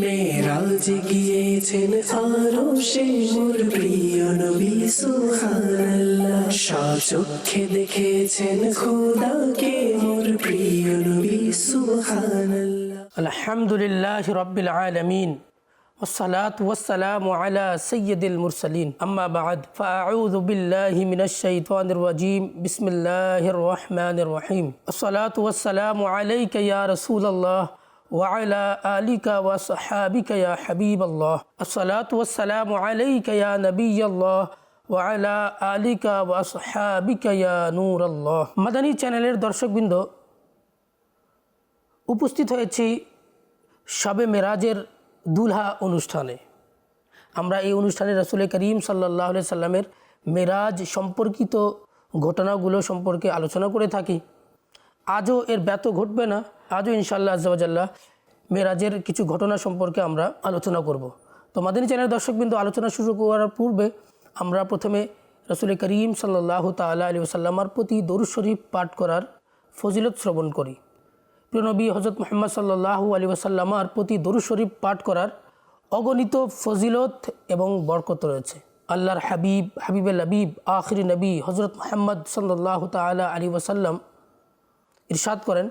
মেরাজ গিয়েছেন আরো সে মোর প্রিয় নবী সুবহানাল্লাহ সচক্ষে দেখেছেন খোদাকে মোর প্রিয় নবী সুবহানাল্লাহ الحمد لله رب العالمين والصلاة والسلام على سيد المرسلين أما بعد فأعوذ بالله من الشيطان الرجيم بسم الله الرحمن الرحيم الصلاة والسلام عليك يا رسول الله ওয়াইলা আলিকা ওয়াসাহাবিকা ইয়া হাবিব আল্লাহ আসসালাতু ওয়াসসালামু আলাইকা ইয়া নবী আল্লাহ ওয়াইলা আলিকা ওয়াসাহাবিকা ইয়া নূর আল্লাহ মাদানী চ্যানেলের দর্শকবৃন্দ, উপস্থিত হয়েছি সবে মেরাজের দুলহা অনুষ্ঠানে। আমরা এই অনুষ্ঠানে রসুল করিম সাল্লাহ সাল্লামের মেরাজ সম্পর্কিত ঘটনাগুলো সম্পর্কে আলোচনা করে থাকি। আজও এর ব্যত ঘটবে না। আজও ইনশাল্লাহ আজাল্লাহ মেরাজের কিছু ঘটনা সম্পর্কে আমরা আলোচনা করব। তো মাদিনী চ্যানেল দর্শকবিন্দু, আলোচনা শুরু করার পূর্বে আমরা প্রথমে রসুল করিম সাল্লাহ তাল্লাহ আলী সাল্লামার প্রতি দরুদ শরীফ পাঠ করার ফজিলত শ্রবণ করি। প্রিয়নবী হজরত মোহাম্মদ সাল্লাহু আলী ওসাল্লামার প্রতি দরুদ শরীফ পাঠ করার অগণিত ফজিলত এবং বরকত রয়েছে। আল্লাহর হাবিব হাবিব আখরি নবী হজরত মোহাম্মদ সাল্লাহ তালা আলী ওসাল্লাম ইরশাদ করেন,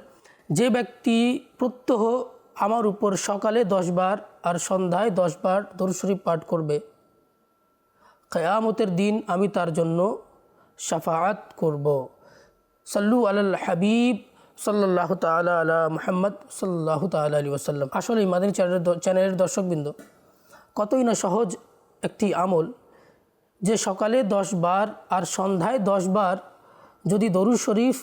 যে ব্যক্তি প্রত্যহ আমার উপর সকালে দশবার আর সন্ধ্যায় দশবার দরুদ শরীফ পাঠ করবে। কেয়ামতের দিন আমি তার জন্য সাফাআত করব। সাল্লু আল হাবিব সাল্লাহ তালা আলা মোহাম্মদ সাল্লাহ তালা আলী ওসাল্লাম আসলে মাদিনী চ্যানেলের চ্যানেলের দর্শকবৃন্দ, কতই না সহজ একটি আমল যে সকালে দশ বার আর সন্ধ্যায় দশ বার যদি দরুদ শরীফ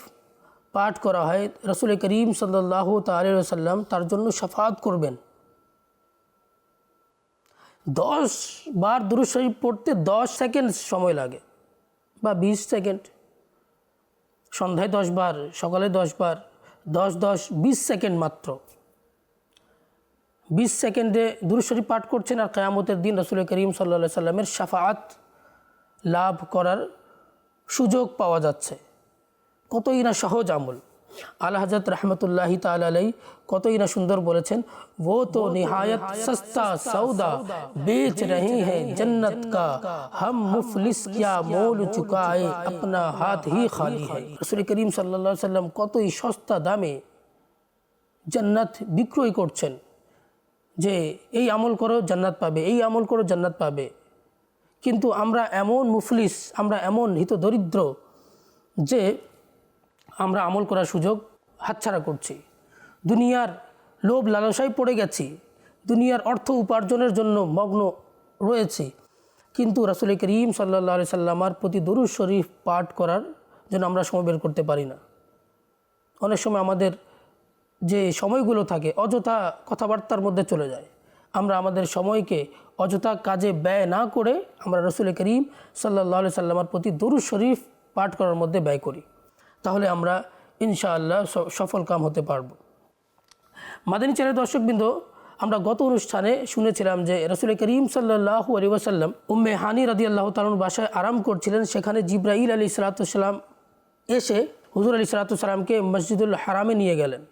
পাঠ করা হয়, রসুল করিম সাল্লাহ তাল্লাহ সাল্লাম তার জন্য সাফাত করবেন। দশ বার দরুদ শরীফ পড়তে দশ সেকেন্ড সময় লাগে বা বিশ সেকেন্ড। সন্ধ্যায় দশ বার, সকালে দশ বার, দশ দশ, বিশ সেকেন্ড মাত্র। বিশ সেকেন্ডে দুরুশরী পাঠ করছেন আর কেয়ামতের দিন রসুল করিম সাল্লা সাল্লামের সাফাত লাভ করার সুযোগ পাওয়া যাচ্ছে। কতই না সহজ আমল। আল্লাহ হাজরত রহমতুল্লাহ তালাই কতই না সুন্দর বলেছেন ও তো নিহায়ত সস্তা সৌদা বেচ রহি হ্যাঁ জন্নত কা হম মুফলিস কিয়া মোল চুকায়ে আপনা হাত হি খালি হ্যায় রসুল করিম সাল্লা সাল্লাম কতই সস্তা দামে জান্নাত বিক্রয় করছেন যে এই আমল করো জান্নাত পাবে এই আমল করো জান্নাত পাবে। কিন্তু আমরা এমন মুফলিস আমরা এমন হিত দরিদ্র যে আমরা আমল করার সুযোগ হাতছাড়া করছি। দুনিয়ার লোভ লালসায় পড়ে গেছি। দুনিয়ার অর্থ উপার্জনের জন্য মগ্ন রয়েছি। কিন্তু রাসুল করিম সাল্লা সাল্লামার প্রতি দরুদ শরীফ পাঠ করার জন্য আমরা সময় বের করতে পারি না। অনেক সময় আমাদের যে সময়গুলো থাকে, অযথা কথাবার্তার মধ্যে চলে যায়। আমরা আমাদের সময়কে অযথা কাজে ব্যয় না করে আমরা রসুল করিম সাল্লাহ সাল্লামার প্রতি দরুদ শরীফ পাঠ করার মধ্যে ব্যয় করি। তাহলে আমরা ইনশাআল্লাহ সফল কাম হতে পারব। মাদানী চ্যানেল দর্শকবৃন্দ, আমরা গত অনুষ্ঠানে শুনেছিলাম যে রসুল করিম সাল্লাহু আলী ওসাল্লাম উম্মে হানি রাদি আল্লাহ তালুর বাসায় আরাম করছিলেন। সেখানে জিব্রাইল আলী সালাতাম এসে হুজুর আলী সালাতামকে মসজিদুল হারামে নিয়ে গেলেন।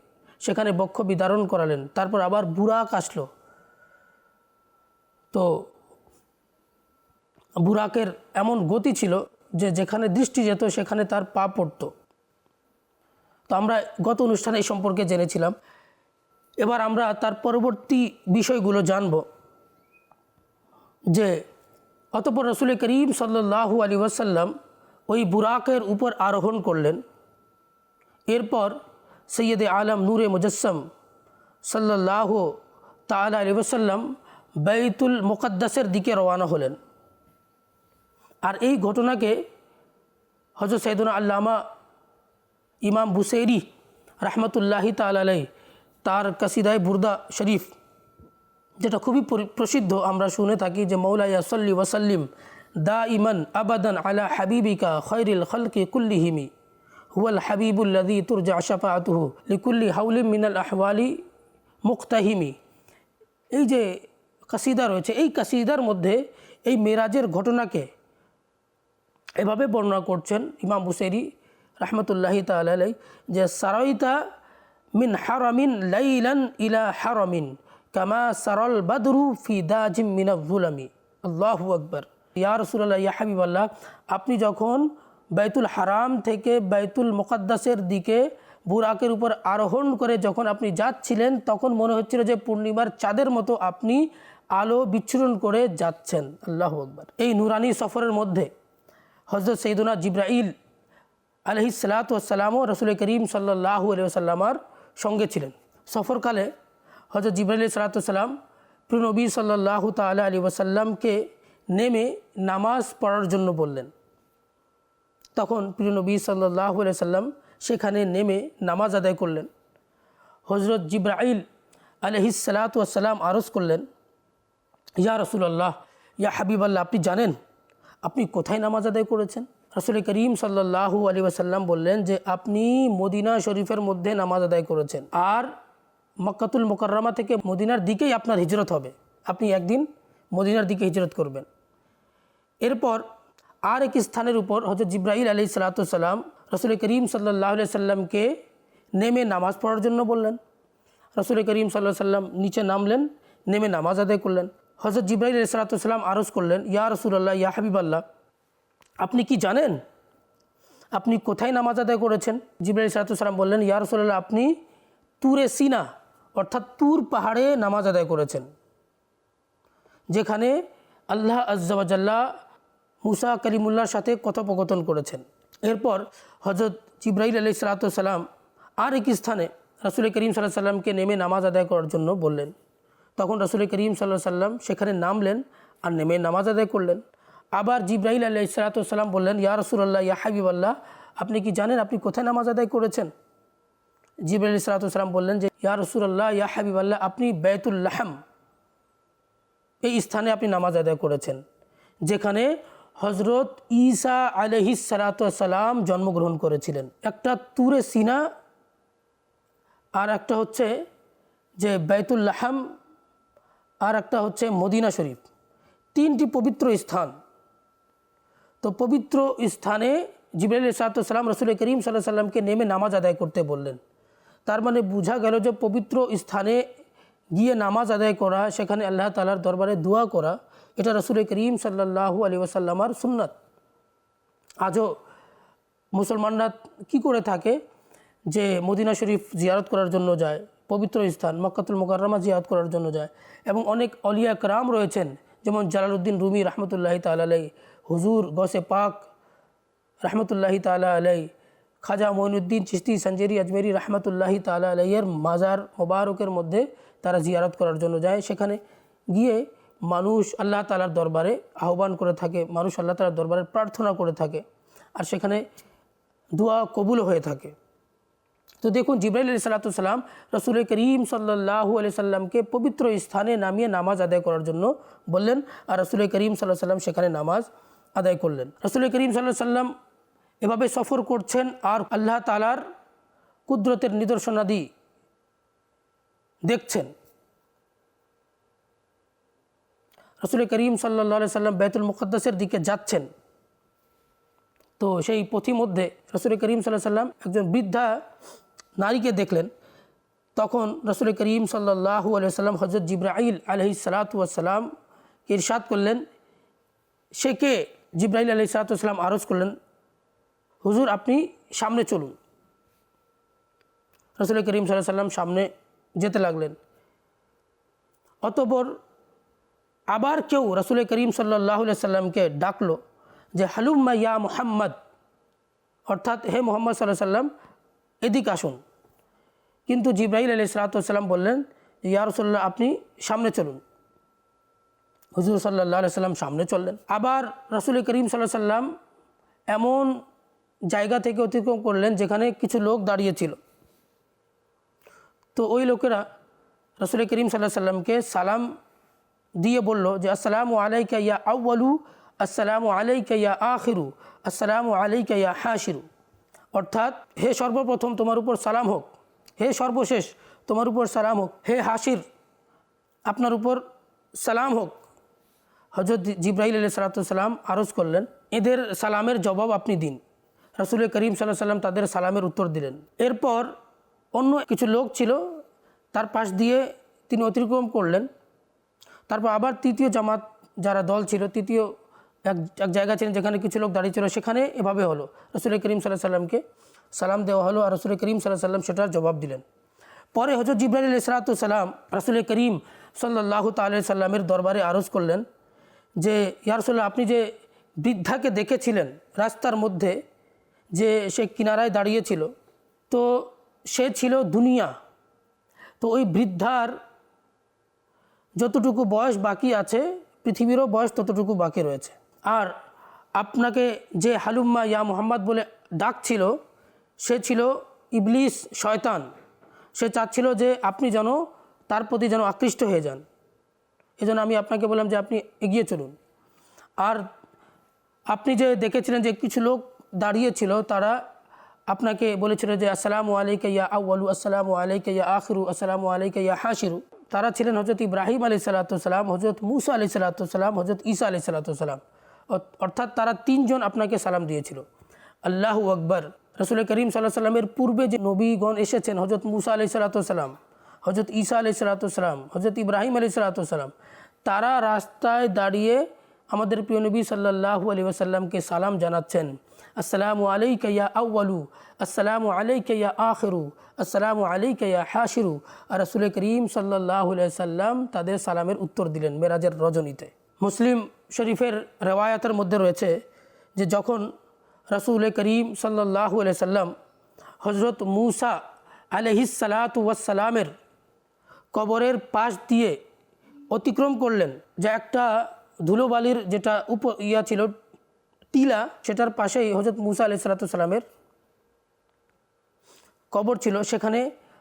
সেখানে বক্ষ বিদারণ করালেন, তারপর আবার বুরাক আসলো। তো বুরাকের এমন গতি ছিল যে যেখানে দৃষ্টি যেত সেখানে তার পা পড়ত। আমরা গত অনুষ্ঠানে এই সম্পর্কে জেনেছিলাম। এবার আমরা তার পরবর্তী বিষয়গুলো জানব। যে অতপর রসুল করিম সাল্লাহু আলী ওয়াসাল্লাম ওই বুরাকের উপর আরোহণ করলেন। এরপর সৈয়দ আলম নূরে মুজস্সম সাল্লাহ তালা আলী ওসাল্লাম বাইতুল মুকদ্দাসের দিকে রওয়ানা হলেন। আর এই ঘটনাকে হজরত সৈদুল আল্লামা ইমাম বুসেরি রহমতুল্লাহি তালাই তার কাসিদায় বুরদা শরীফ, যেটা খুবই প্রসিদ্ধ। আমরা শুনে থাকি যে মৌলাইয়া সল্লি ওয়াসাল্লিম দা ইমান আবাদান আলা হাবিবিকা খৈরিল খলকে কুল্লিহিমি, হুয়াল হাবিবুল্লাদি তুরজা শাফাতুহু লিকুল্লি হাউলিম মিনাল আহওয়ালি মুক্তাহিমি। এই যে কাসিদা রয়েছে, এই কাসিদার মধ্যে এই মেরাজের ঘটনাকে এভাবে বর্ণনা করছেন ইমাম বুসেরি রহমতুল্লাহি তালাই যে সারাইতা মিন হারামিন লাইলান ইলা হারামিন, কামা সারল বাদরু ফি দাজিম মিনাজুলামি আল্লাহু আকবর। ইয়া রসুল্লাহ ইয়া হাবিব আল্লাহ আপনি যখন বাইতুল হারাম থেকে বাইতুল মোকাদ্দাসের দিকে বুরাকের উপর আরোহণ করে যখন আপনি যাচ্ছিলেন, তখন মনে হচ্ছিল যে পূর্ণিমার চাঁদের মতো আপনি আলো বিচ্ছুরণ করে যাচ্ছেন। আল্লাহ আকবর। এই নুরানি সফরের মধ্যে হজরত সৈদুনা জিব্রাইল আলহি সালাতামও রসুল করিম সাল্লাহু আলিয়াল্লামার সঙ্গে ছিলেন। সফরকালে হজরত জিব্রাইল সালাতাম প্রিনবী সাল্লাহু তালা আলী ওসাল্লামকে নেমে নামাজ পড়ার জন্য বললেন। তখন প্রিয়নবী সাল্লাহ সাল্লাম সেখানে নেমে নামাজ আদায় করলেন। হজরত জিব্রাইল আলহিসাল্লাম আরজ করলেন, ইয়া রসুলাল্লাহ, ইয়া হাবিবাল্লাহ, আপনি জানেন, আপনি কোথায় নামাজ আদায় করেছেন? রসুল করিম সাল্লাহু আলী ওয়াসাল্লাম বললেন যে, আপনি মদিনা শরীফের মধ্যে নামাজ আদায় করেছেন আর মক্কাতুল মোকাররমা থেকে মদিনার দিকেই আপনার হিজরত হবে। আপনি একদিন মদিনার দিকে হিজরত করবেন। এরপর আর এক স্থানের উপর হজরত জিব্রাহিল আলি সালাতাম রসুল করিম সাল্লাহ সাল্লামকে নেমে নামাজ পড়ার জন্য বললেন। রসুল করিম সাল্লাহ সাল্লাম নিচে নামলেন, নেমে নামাজ আদায় করলেন। হজরত জিব্রাহিল আলি সালাতাম আরজ করলেন, ইয়া রসুল্লাহ ইয়া হাবিবাল্লাহ আপনি কি জানেন? আপনি কোথায় নামাজ আদায় করেছেন? জিব্রাহিল সালাতাম বললেন, ইয়া রসুল্লাহ আপনি তুরে সিনা, অর্থাৎ তুর পাহাড়ে নামাজ আদায় করেছেন। যেখানে আল্লাহ আজ্জাবাজাল্লাহ মুসা কলিমুল্লাহর সাথে কথোপকথন করেছেন। এরপর হজরত জিব্রাহিল আলি সালাতাম আর এক স্থানে রসুল করিম সাল্লাহ সাল্লামকে নেমে নামাজ আদায় করার জন্য বললেন। তখন রসুল করিম সাল্লাহ সাল্লাম সেখানে নামলেন আর নেমে নামাজ আদায় করলেন। আবার জিব্রাহিল আল্লাহ সালাতাম বললেন, ইয়া রসুল্লাহ ইয়া হাবিবাল্লাহ, আপনি কি জানেন আপনি কোথায় নামাজ আদায় করেছেন? জিব্রাহিল সালাতাম বললেন যে, ইয়া রসুল্লাহ ইয়া হাবিবাল্লাহ, আপনি বেতুল্লাহাম এই স্থানে আপনি নামাজ আদায় করেছেন, যেখানে হজরত ঈসা আলহি সালাতাম জন্মগ্রহণ করেছিলেন। একটা তুরে সিনা আর একটা হচ্ছে যে বেতুল্লাহাম আর একটা হচ্ছে মদিনা শরীফ। তিনটি পবিত্র স্থান। তো পবিত্র স্থানে জিবরাইল সালাতাম রসুল করিম সাল্লাহ সাল্লামকে নেমে নামাজ আদায় করতে বললেন। তার মানে বোঝা গেল যে পবিত্র স্থানে গিয়ে নামাজ আদায় করা, সেখানে আল্লাহ তালার দরবারে দোয়া করা, এটা রসুল করিম সাল্লাহু আলী ওসাল্লামার সুন্নাত। আজও মুসলমানরা কি করে থাকে যে মদিনা শরীফ জিয়ারত করার জন্য যায়, পবিত্র স্থান মক্কাতুল মোকাররমা জিয়ারত করার জন্য যায়, এবং অনেক অলিয়া একরাম রয়েছেন, যেমন জালালউদ্দিন রুমি রহমতুল্লাহি তালাই হুজুর গসে পাক, রহমতুল্লাহি তালা আলাই খাজা মঈনুদ্দিন চিস্তি সঞ্জেরি আজমেরি, রহমতুল্লাহি তালা আলাইয়ের মাজার মোবারকের মধ্যে তারা জিয়ারত করার জন্য যায়। সেখানে গিয়ে মানুষ আল্লাহ তালার দরবারে আহ্বান করে থাকে, মানুষ আল্লাহ তালার দরবারে প্রার্থনা করে থাকে আর সেখানে দোয়া কবুল হয়ে থাকে। তো দেখুন, জিব্রাইল আলি সাল্লাতাম রসুল করিম সাল্লাহু আলি সাল্লামকে পবিত্র স্থানে নামিয়ে নামাজ আদায় করার জন্য বললেন আর রসুল করিম সাল্লাহ সাল্লাম সেখানে নামাজ আদায় করলেন। রসুল করিম সাল্লাহ সাল্লাম এভাবে সফর করছেন আর আল্লাহ তালার কুদরতের নিদর্শনাদি দেখছেন। রসুল করিম সাল্লা সাল্লাম বেতুল মুকদ্দাসের দিকে যাচ্ছেন। তো সেই পথিমধ্যে রসুল করিম সাল্লাহ সাল্লাম একজন বৃদ্ধা নারীকে দেখলেন। তখন রসুল করিম সাল্লাহু আলিয়াল্লাম হজরত জিব্রাইল আলহি সালাতাম ইরশাদ করলেন, সে কে? জিব্রাইল আলহি সালাতাম আরজ করলেন, হুজুর, আপনি সামনে চলুন। রসুল করিম সাল্লাহ সাল্লাম সামনে যেতে লাগলেন। অতপর আবার কেউ রসুল করিম সাল্লাহ সাল্লামকে ডাকলো যে হালুম্মা ইয়া মুহাম্মদ? অর্থাৎ, হে মোহাম্মদ সাল্লাহ সাল্লাম এদিক আসুন। কিন্তু জিব্রাহিল আলি সালাতাম বললেন, ইয়া রসল্লাহ আপনি সামনে চলুন। হুজুর সাল্লাহ সাল্লাম সামনে চললেন। আবার রসুল করিম সাল্লাহ সাল্লাম এমন জায়গা থেকে অতিক্রম করলেন যেখানে কিছু লোক দাঁড়িয়েছিল তো ওই লোকেরা রসুল করিম সাল্লাহ সাল্লামকে সালাম দিয়ে বলল যে, আসসালামু আলাইকা ইয়া আউ্বালু আসসালামু আলাইকা ইয়া আখিরু, আসসালামু আলাইকা ইয়া হাসিরু অর্থাৎ, হে সর্বপ্রথম তোমার উপর সালাম হোক, হে সর্বশেষ তোমার উপর সালাম হোক, হে হাসির আপনার উপর সালাম হোক। হজরত জিব্রাহিল আলি সালাতাম আরজ করলেন, এদের সালামের জবাব আপনি দিন। রসুল করিম সাল্লাহ সাল্লাম তাদের সালামের উত্তর দিলেন। এরপর অন্য কিছু লোক ছিল, তার পাশ দিয়ে তিনি অতিক্রম করলেন। তারপর আবার তৃতীয় জামাত যারা দল ছিল, তৃতীয় এক এক জায়গা ছিলেন যেখানে কিছু লোক দাঁড়িয়ে ছিল, সেখানে এভাবে হলো। রসুল করিম সাল্লাহ সাল্লামকে সালাম দেওয়া হলো আর রসুল করিম সাল্লাহ সাল্লাম সেটার জবাব দিলেন। পরে হজরত জিব্রাইল ইসরাতুসাল্লাম রসুল করিম সাল্লাহ তাল্লাহ সাল্লামের দরবারে আরজ করলেন যে ইয়ারসোল্লাহ আপনি যে বৃদ্ধাকে দেখেছিলেন রাস্তার মধ্যে যে সে কিনারায় দাঁড়িয়েছিল তো সে ছিল দুনিয়া। তো ওই বৃদ্ধার যতটুকু বয়স বাকি আছে, পৃথিবীরও বয়স ততটুকু বাকি রয়েছে। আর আপনাকে যে হালুম্মা ইয়া মোহাম্মদ বলে ডাক ছিল সে ছিল ইবলিস, শয়তান। সে চাচ্ছিল যে আপনি যেন তার প্রতি যেন আকৃষ্ট হয়ে যান। এজন্য আমি আপনাকে বললাম যে আপনি এগিয়ে চলুন। আর আপনি যে দেখেছিলেন যে কিছু লোক দাঁড়িয়েছিল তারা আপনাকে বলেছিল যে, আসসালামু আলাইকা ইয়া আউ্লু আসসালামু আলাইকা ইয়া আখরু, আসসালামু আলাইকা ইয়া হাসিরু তারা ছিলেন হজরত ইব্রাহিম আলি সাল্লাতাম হজরত মুসা আলি সাল্লাতাম হজরত ঈসা আলি সাল্লাতাম অর্থাৎ তারা তিনজন আপনাকে সালাম দিয়েছিল। আল্লাহু আকবর। রসুল করিম সাল্লাহ সাল্লামের পূর্বে যে নবীগণ এসেছেন হজরত মুসা আলি সাল্লাতাম হজরত ঈসা আলি সাল্লাতাম হজরত ইব্রাহিম আলি সাল্লাতাম তারা রাস্তায় দাঁড়িয়ে আমাদের প্রিয় নবী সাল্লাহু আলী ওসাল্লামকে সালাম জানাচ্ছেন। আসসালামু আলাইকা ইয়া আউ্বালু আসসালামু আলাইকা ইয়া আখরু, আসসালামু আলাইকা ইয়া হাসিরু আর রসুল করিম সাল্লাহ সাল্লাম তাদের সালামের উত্তর দিলেন মেরাজের রজনীতে। মুসলিম শরীফের রেওয়ায়াতের মধ্যে রয়েছে যে যখন রসুল করিম সাল্লাহু সাল্লাম হজরত মুসা আলহিসালাতু ওয়াসালামের কবরের পাশ দিয়ে অতিক্রম করলেন, যে একটা ধুলোবালির যেটা উপ ইয়া ছিল, টিলা, সেটার পাশেই হজরত মুসা আলি সালাতামের কবর ছিল। সেখানে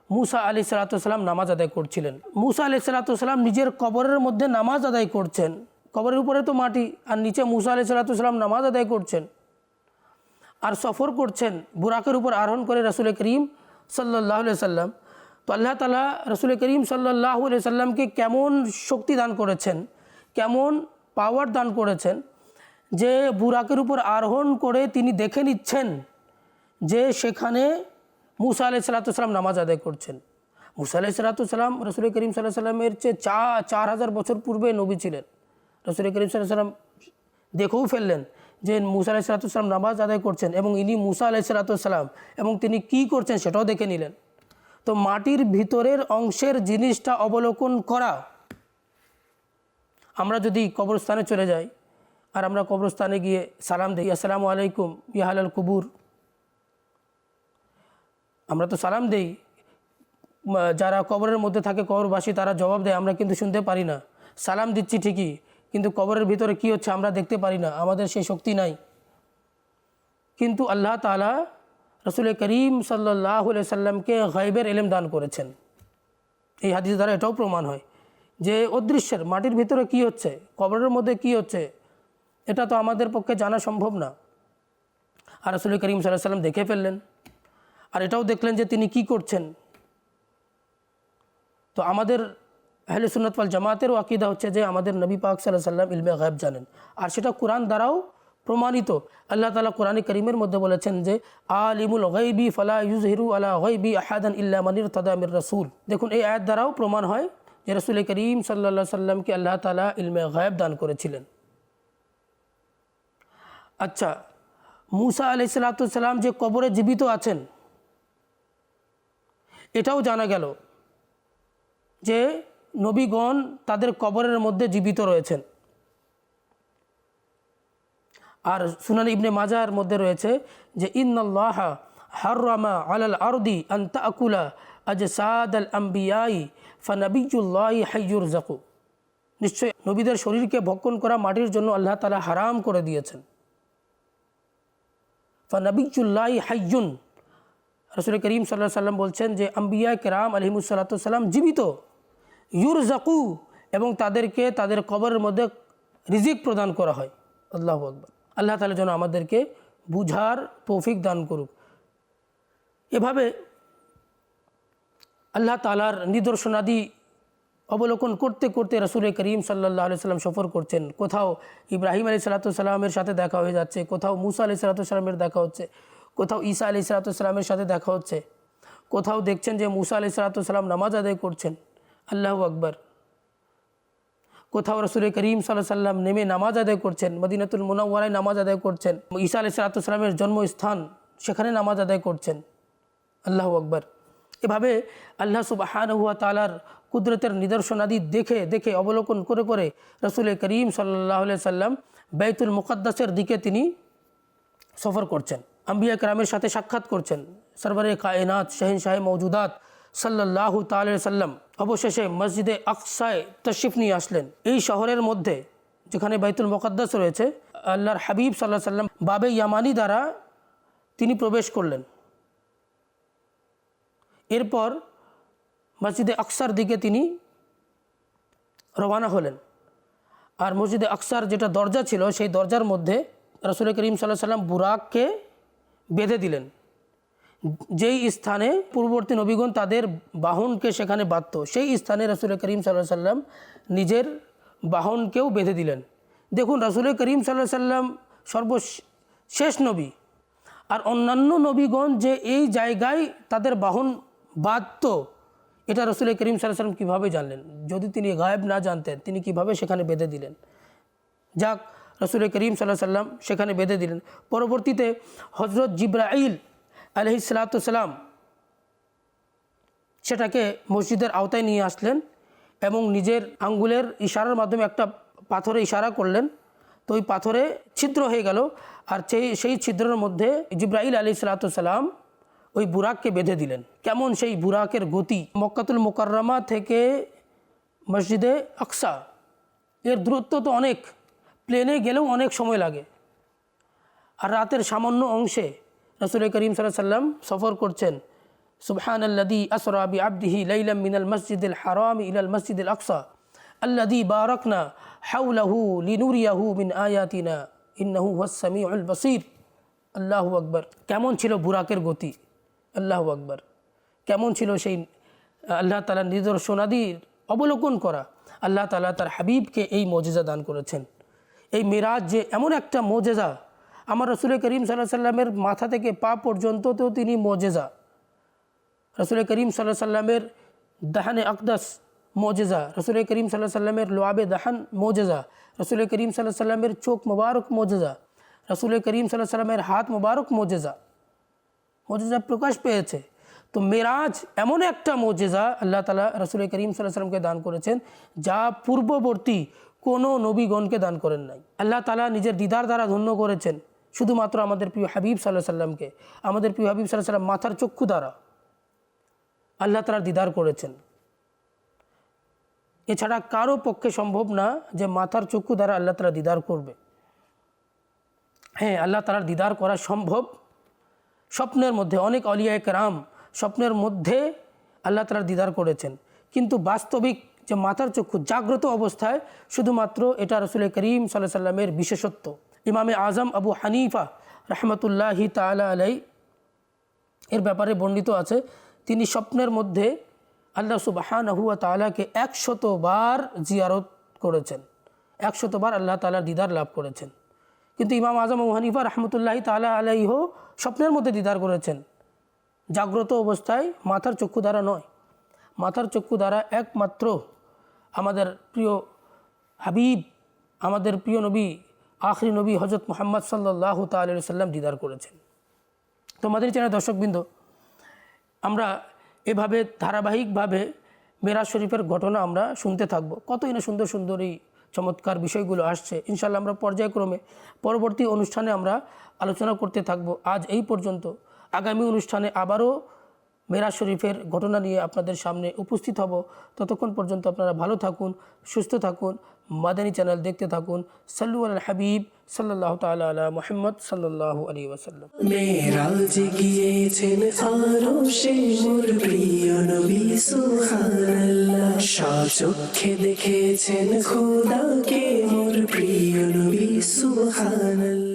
মুসা আলি সালাতাম নামাজ আদায় করছিলেন। মুসা আলি সালাতাম নিজের কবরের মধ্যে নামাজ আদায় করছেন। কবরের উপরে তো মাটি, আর নিচে মুসা আলি সালাতাম নামাজ আদায় করছেন। আর সফর করছেন বুরাকের উপর আরোহণ করে রসুল করিম সাল্লাহ সাল্লাম। তো আল্লাহ তালা রসুল করিম সাল্লাহ সাল্লামকে কেমন শক্তি দান করেছেন, কেমন পাওয়ার দান করেছেন যে বুরাকের উপর আরোহণ করে তিনি দেখে নিচ্ছেন যে সেখানে মুসা আলাই সাল্লাতাম নামাজ আদায় করছেন। মুসা আলাই সাল্লাতাম রসুল করিম সাল্লাহ সাল্লামের চেয়ে চা, চার হাজার বছর পূর্বে নবী ছিলেন। রসুল করিম সাল্লাহ সাল্লাম দেখেও ফেললেন যে মুসা আলাই সাল্লাতাম নামাজ আদায় করছেন এবং ইনি মুসা আলাই সাল্লাতাম এবং তিনি কি করছেন সেটাও দেখে নিলেন। তো মাটির ভিতরের অংশের জিনিসটা অবলোকন করা। আমরা যদি কবরস্থানে চলে যাই আর আমরা কবরস্থানে গিয়ে সালাম দিই, আসসালামু আলাইকুম ইয়াহাল কুবুর। আমরা তো সালাম দেই। যারা কবরের মধ্যে থাকে, কবরবাসী, তারা জবাব দেয়, আমরা কিন্তু শুনতে পারি না। সালাম দিচ্ছি ঠিকই, কিন্তু কবরের ভিতরে কি হচ্ছে আমরা দেখতে পারি না, আমাদের সেই শক্তি নাই। কিন্তু আল্লাহ তালা রসুল করিম সাল্লাহ সাল্লামকে গাইবের এলেম দান করেছেন। এই হাদিস দ্বারা এটাও প্রমাণ হয় যে অদৃশ্যের মাটির ভিতরে কি হচ্ছে, কবরের মধ্যে কি হচ্ছে, এটা তো আমাদের পক্ষে জানা সম্ভব না। আর রসুল করিম সাল্লাহ সাল্লাম দেখে ফেললেন আর এটাও দেখলেন যে তিনি কি করছেন। তো আমাদের আহলে সুন্নতওয়াল জামাতেরও আকিদা হচ্ছে যে আমাদের নবী পাক সাল্লাহ সাল্লাম ইলমে গায়েব জানেন। আর সেটা কোরআন দ্বারাও প্রমাণিত। আল্লাহ তালা কোরআন করিমের মধ্যে বলেছেন যে, আলিমুল গৈবি ফলা ইউজহিরু আলা গৈবি আহাদান ইল্লা মানির তদামির রসুল। দেখুন, এই আয়াত দ্বারাও প্রমাণ হয় যে রসুল করিম সাল্লা সাল্লামকে আল্লাহ তালা ইলমে গায়েব দান করেছিলেন। আচ্ছা মুসা আলি সাল্লাতাম যে কবরে জীবিত আছেন, এটাও জানা গেল যে নবীগণ তাদের কবরের মধ্যে জীবিত রয়েছেন। আর সুনান ইবনে মাজার মধ্যে রয়েছে যে ইন্নআল্লাহ হাররামা আলাল আরদি আন্তা আকুলা আজ সাদ আল আম্বিয়াই ফানাবিজুল্লাহ হাইজুর জাকু নিশ্চয় নবীদের শরীরকে ভক্ষণ করা মাটির জন্য আল্লাহ তালা হারাম করে দিয়েছেন। ফানাবিজুল্লাহ হাইজুন রসুল করিম সাল্লাহ সাল্লাম বলছেন যে, আম্বিয়া কেরাম আলহিমুসাল্লাতাম জীবিত ইউর জাকু এবং তাদেরকে তাদের কবরের মধ্যে রিজিক প্রদান করা হয়। আল্লাহ আকবর। আল্লাহ তালা যেন আমাদেরকে বুঝার তৌফিক দান করুক। এভাবে আল্লাহ তালার নিদর্শনাদি অবলোকন করতে করতে রসুল করিম সাল্লাহ আলি সাল্লাম সফর করছেন। কোথাও ইব্রাহিম আলি সাল্লাতামের সাথে দেখা হয়ে যাচ্ছে, কোথাও মুসা আলি সাল্লাতামের দেখা হচ্ছে, কোথাও ঈসা আলি সাল্লাতামের সাথে দেখা হচ্ছে, কোথাও দেখছেন যে মুসা আলি সাল্লাতাম নামাজ আদায় করছেন। আল্লাহ আকবর। কোথাও রসুল করিম সাল্লাহ সাল্লাম নেমে নামাজ আদায় করছেন, মদিনাতুল মুনাওয়ারায় নামাজ আদায় করছেন, ঈসা আলি সালাতামের জন্মস্থান সেখানে নামাজ আদায় করছেন। আল্লাহ আকবর। এভাবে আল্লাহ সুবাহান হুয়া তালার কুদরতের নিদর্শনাদি দেখে দেখে, অবলোকন করে করে রসুল করিম সাল্লাহ সাল্লাম বেতুল মুকদ্দাসের দিকে তিনি সফর করছেন। আম্বিয়া কেরামের সাথে সাক্ষাৎ করছেন। সরবরে কায়নাত, শাহিন শাহে মৌজুদাত সাল্লাহ তাল সাল্লাম অবশেষে মসজিদে আকসায় তশিফ নিয়ে আসলেন। এই শহরের মধ্যে, যেখানে বাইতুল মোকাদ্দাস রয়েছে, আল্লাহর হাবিব সাল্লাহ সাল্লাম বাবে ইয়ামানি দ্বারা তিনি প্রবেশ করলেন। এরপর মসজিদে আকসার দিকে তিনি রওয়ানা হলেন। আর মসজিদে আকসার যেটা দরজা ছিল, সেই দরজার মধ্যে রসুল করিম সাল্লাহ সাল্লাম বুরাককে বেঁধে দিলেন। যেই স্থানে পূর্ববর্তী নবীগণ তাদের বাহনকে সেখানে বাঁধত, সেই স্থানে রসুল করিম সাল্লাহ সাল্লাম নিজের বাহনকেও বেঁধে দিলেন। দেখুন রসুল করিম সাল্লাহ সাল্লাম সর্বশেষ নবী। আর অন্যান্য নবীগণ যে এই জায়গায় তাদের বাহন বাঁধত, এটা রসুল করিম সাল্লাম কীভাবে জানলেন? যদি তিনি গায়েব না জানতেন, তিনি কীভাবে সেখানে বেঁধে দিলেন? যাক রসুল করিম সাল্লাহ সাল্লাম সেখানে বেঁধে দিলেন। পরবর্তীতে হজরত জিব্রাইল আলহিসাল্লাম সেটাকে মসজিদের আওতায় নিয়ে আসলেন এবং নিজের আঙ্গুলের ইশারার মাধ্যমে একটা পাথরে ইশারা করলেন। তো ওই পাথরে ছিদ্র হয়ে গেল আর সেই সেই ছিদ্রের মধ্যে জিব্রাইল আলি সালাতাম ওই বুরাককে বেঁধে দিলেন। কেমন সেই বুরাকের গতি? মক্কাতুল মোকাররমা থেকে মসজিদে আকসা। এর দূরত্ব তো অনেক, প্লেনে গেলেও অনেক সময় লাগে। আর রাতের সামান্য অংশে রসুল করিম সাল্লাম সফর করছেন। সুবহান আল্লাদি আসরাবি আব্দিহি লাইলাম মিনাল মসজিদুল হারাম ইলাল মসজিদুল আকসা। আল্লাদি বারকনা হাউলাহু লিনুরিয়াহু মিন আয়াতিনা। ইন্নাহু হুয়াসসামিউল বসির। আল্লাহু আকবর। কেমন ছিল বুরাকের গতি? আল্লাহু আকবর। কেমন ছিল সেই, আল্লাহ তালার নিদর্শনাদির অবলোকন করা? আল্লাহ তালা তার হাবিবকে এই মজেজা দান করেছেন। এই মিরাজ যে এমন একটা মোজেজা আমার রসুল করিম সাল্লাহ সাল্লামের মাথা থেকে পা পর্যন্ত তো তিনি মোজেজা। রসুল করিম সাল্লাহ সাল্লামের দাহানে আকদাস মোজেজা। রসুল করিম সাল্লাহ সাল্লামের লোয়াবে দাহান মোজেজা। রসুল করিম সাল্লাহ সাল্লামের চোখ মোবারক মোজেজা। রসুল করিম সাল্লাহ সাল্লামের হাত মোবারক মোজেজা। মোজেজা প্রকাশ পেয়েছে। তো মেরাজ এমন একটা মোজেজা আল্লাহ তালা রসুল করিম সাল্লাহ সাল্লামকে দান করেছেন, যা পূর্ববর্তী কোনো নবীগণকে দান করেন নাই। আল্লাহ তালা নিজের দিদার দ্বারা ধন্য করেছেন। শুধুমাত্র আমাদের প্রিয় হাবিব সাল্লাহ সাল্লামকে, আমাদের প্রিয় হাবিব সাল্লাহ সাল্লাম মাথার চক্ষু দ্বারা আল্লাহ তালা দিদার করেছেন। এছাড়া কারও পক্ষে সম্ভব না যে মাথার চক্ষু দ্বারা আল্লাহ তালা দিদার করবে। হ্যাঁ আল্লাহ তালার দিদার করা সম্ভব। স্বপ্নের মধ্যে অনেক অলিয়া রাম স্বপ্নের মধ্যে আল্লাহ তালার দিদার করেছেন। কিন্তু বাস্তবিক যে মাথার চক্ষু জাগ্রত অবস্থায় শুধুমাত্র এটা রসুল করিম সাল্লাহ সাল্লামের বিশেষত্ব। ইমামে আজম আবু হানিফা রহমতুল্লাহি তালা আলাই এর ব্যাপারে বর্ণিত আছে, তিনি স্বপ্নের মধ্যে আল্লাহ সুবাহান হুয়া তালাকে একশতবার জিয়ারত করেছেন। একশতবার আল্লাহ তালার দিদার লাভ করেছেন। কিন্তু ইমাম আজম আবু হানিফা রহমতুল্লাহি তালা আলাইহ স্বপ্নের মধ্যে দিদার করেছেন। জাগ্রত অবস্থায় মাথার চক্ষু দ্বারা নয়। মাথার চক্ষু দ্বারা একমাত্র আমাদের প্রিয় হাবিব, আমাদের প্রিয় নবী আখরি নবী হজরত মোহাম্মদ সাল্লাহ সাল্লাম দিদার করেছেন। তো আমাদের চ্যানেল দর্শকবৃন্দ, আমরা এভাবে ধারাবাহিকভাবে মেরাজ শরীফের ঘটনা আমরা শুনতে থাকব। কতই না সুন্দর সুন্দর এই চমৎকার বিষয়গুলো আসছে। ইনশাল্লাহ আমরা পর্যায়ক্রমে পরবর্তী অনুষ্ঠানে আমরা আলোচনা করতে থাকব। আজ এই পর্যন্ত আগামী অনুষ্ঠানে আবারও মেরাজ শরীফের ঘটনা নিয়ে আপনাদের সামনে উপস্থিত হব। ততক্ষণ পর্যন্ত আপনারা ভালো থাকুন, সুস্থ থাকুন। মাদানী চ্যানেল দেখতে থাকুন। সাল্লু আল হাবিব সাল্লাহ তালা আলা মোহাম্মদ সাল্লাহ আলী ওসাল্লাম মেরাজ গিয়েছেন আরও সে মোর প্রিয় নবী, সুবহানাল্লাহ। সচক্ষে দেখেছেন খোদাকে, মোর প্রিয় নবী, সুবহানাল্লাহ।